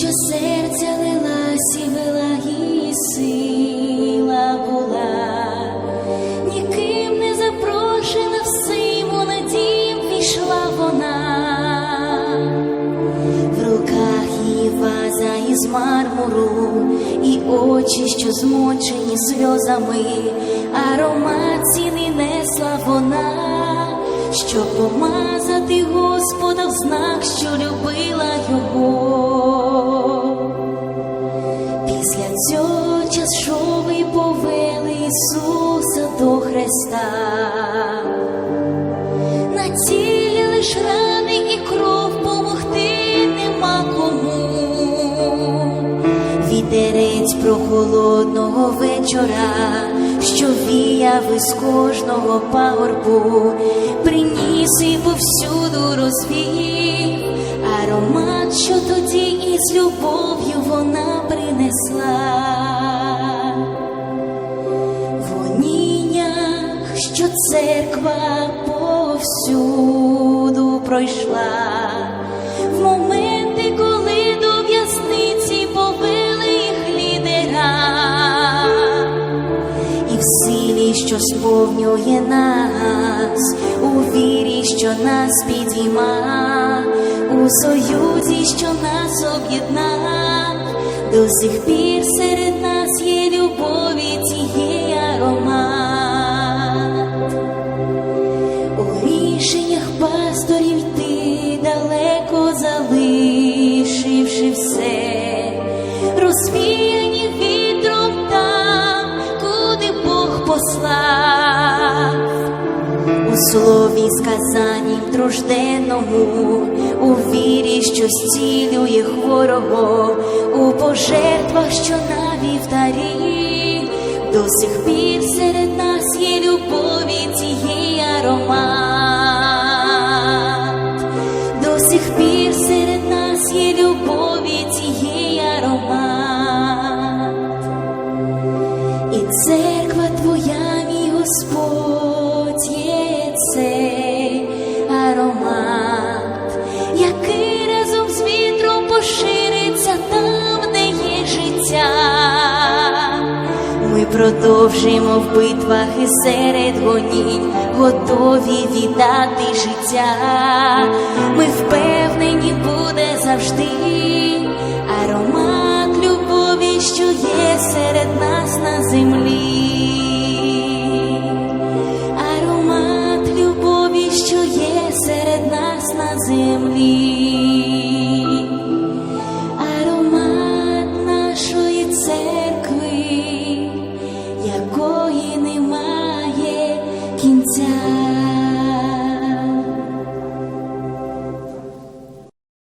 що серця лилась і вела і сила була, ніким не запрошена в Симона дім пішла вона, в руках її ваза із мармуру, і очі, що змочені сльозами, аромат ціни несла вона, щоб помазати Господа час шов і повели Ісуса до Христа. На тілі лиш рани і кров помогти нема кому. Вітерець прохолодного вечора, що віяв із кожного пагорбу, приніс і повсюду розвів аромат, що тоді із любов'ю вона принесла. Церква повсюду пройшла, в моменти, коли до в'язниці повели їх лідера, і в силі, що сповнює нас, у вірі, що нас підійма, у союзі, що нас об'єднав, до сих пір серед нас є любові пасторів йти далеко залишивши все, розвіяні вітром там, куди Бог послав. У слові сказанім тружденному, у вірі, що зцілює хворого, у пожертвах, що на вівтарі, до сих пір до сих пір серед нас є любові цієї аромат. І церква продовжимо в битвах і серед гонінь, готові віддати життя. Ми впевнені буде завжди аромат любові, що є серед нас на землі. 停在。